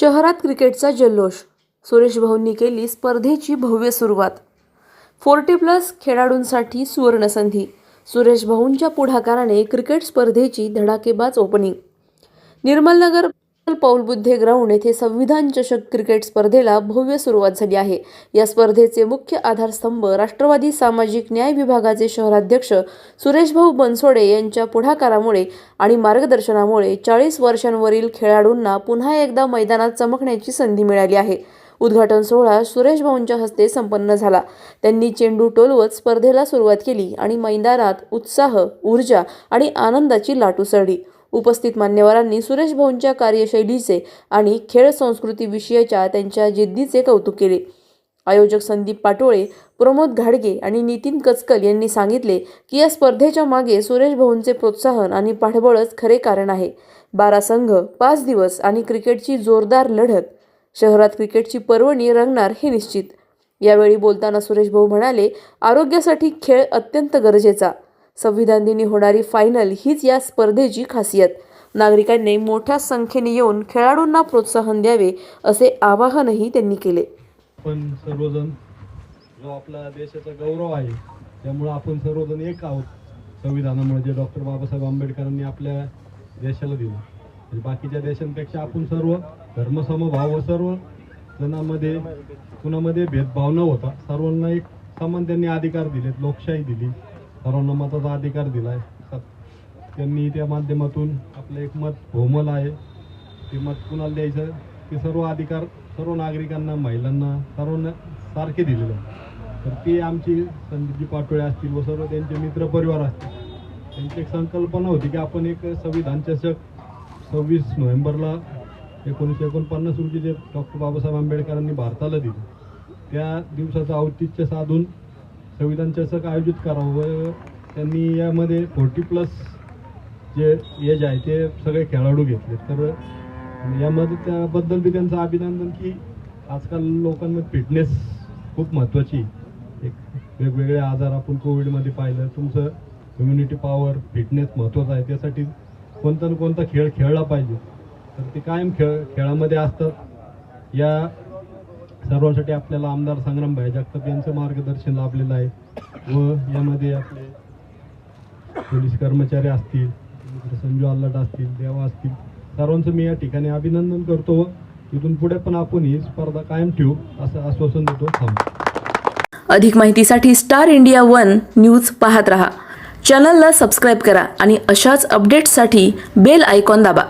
शहरात क्रिकेटचा जल्लोष. सुरेश भाऊंनी केली स्पर्धेची भव्य सुरुवात. फोर्टी प्लस खेळाडूंसाठी सुवर्णसंधी. सुरेश भाऊंच्या पुढाकाराने क्रिकेट स्पर्धेची धडाकेबाज ओपनिंग. निर्मलनगर पौलबुद्धे ग्राउंड येथे संविधान चषक क्रिकेट स्पर्धेला भव्य सुरुवात झाली आहे. या स्पर्धेचे मुख्य आधारस्तंभ राष्ट्रवादी सामाजिक न्याय विभागाचे शहराध्यक्ष सुरेशभाऊ बनसोडे यांच्या पुढाकारामुळे आणि मार्गदर्शनामुळे चाळीस वर्षांवरील खेळाडूंना पुन्हा एकदा मैदानात चमकण्याची संधी मिळाली आहे. उद्घाटन सोहळा सुरेश भाऊंच्या हस्ते संपन्न झाला. त्यांनी चेंडू टोलवत स्पर्धेला सुरुवात केली आणि मैदानात उत्साह ऊर्जा आणि आनंदाची लाट उसळली. उपस्थित मान्यवरांनी सुरेश भाऊंच्या कार्यशैलीचे आणि खेळ संस्कृती विषयाच्या त्यांच्या जिद्दीचे कौतुक केले. आयोजक संदीप पाटोळे प्रमोद घाडगे आणि नितीन कचकल यांनी सांगितले की या स्पर्धेच्या मागे सुरेश भाऊंचे प्रोत्साहन आणि पाठबळच खरे कारण आहे. बारा संघ पाच दिवस आणि क्रिकेटची जोरदार लढत. शहरात क्रिकेटची पर्वणी रंगणार हे निश्चित. यावेळी बोलताना सुरेश भाऊ म्हणाले आरोग्यासाठी खेळ अत्यंत गरजेचा. संविधान दिनी होणारी फायनल हीच या स्पर्धेची खासियत. नागरिकांनी मोठ्या संख्येने येऊन खेळाडूंना प्रोत्साहन द्यावे असे आवाहनही त्यांनी केले. आपण सर्वजण जो आपला देशाचा गौरव आहे त्यामुळं आपण सर्वजण एक आहोत संविधानामुळे जे डॉक्टर बाबासाहेब आंबेडकरांनी आपल्या देशाला दिलं. म्हणजे बाकीच्या देशांपेक्षा आपण सर्व धर्मसमभाव व सर्व जणांमध्ये कुणामध्ये भेदभाव न होता सर्वांना एक समान त्यांनी अधिकार दिलेत लोकशाही दिली. सर्वांना मताचा अधिकार दिला आहे त्यांनी त्या माध्यमातून आपलं एक मत बहुमल आहे. ते मत कुणाला द्यायचं? ते सर्व अधिकार सर्व नागरिकांना महिलांना सर्वांना सारखे दिलेले आहे तर ते आमची संदीपजी पाटोळे असतील व सर्व त्यांचे मित्र परिवार असतील त्यांची एक संकल्पना होती की आपण एक संविधान चषक सव्वीस नोव्हेंबरला एकोणीसशे एकोणपन्नास रोजी जे डॉक्टर बाबासाहेब आंबेडकरांनी भारताला दिलं त्या दिवसाचं औचित्य साधून संविधान चषक आयोजित करावं? व त्यांनी यामध्ये फोर्टी प्लस जे एज आहे ते सगळे खेळाडू घेतले. तर यामध्ये त्याबद्दल बी त्यांचं अभिनंदन की आजकाल लोकांमध्ये फिटनेस खूप महत्त्वाची आहे. एक वेगवेगळे आजार आपण कोविडमध्ये पाहिलं. तुमचं इम्युनिटी पॉवर फिटनेस महत्त्वाचं आहे. त्यासाठी कोणता ना कोणता खेळ खेळला पाहिजे. तर ते कायम खेळ खेळामध्ये असतात. या सर्वांसाठी आपल्याला आमदार संग्राम भाई जगताप यांचं मार्गदर्शन लाभलेलं आहे. व यामध्ये आपले पोलीस कर्मचारी असतील संजू आल्लाट असतील देवा असतील सर्वांचं मी या ठिकाणी अभिनंदन करतो व तिथून पुढे पण आपण ही स्पर्धा कायम ठेवू असं आश्वासन देतो. थांब. अधिक माहितीसाठी स्टार इंडिया वन न्यूज पाहत रहा. चॅनलला सबस्क्राईब करा आणि अशाच अपडेट्ससाठी बेल आयकॉन दाबा.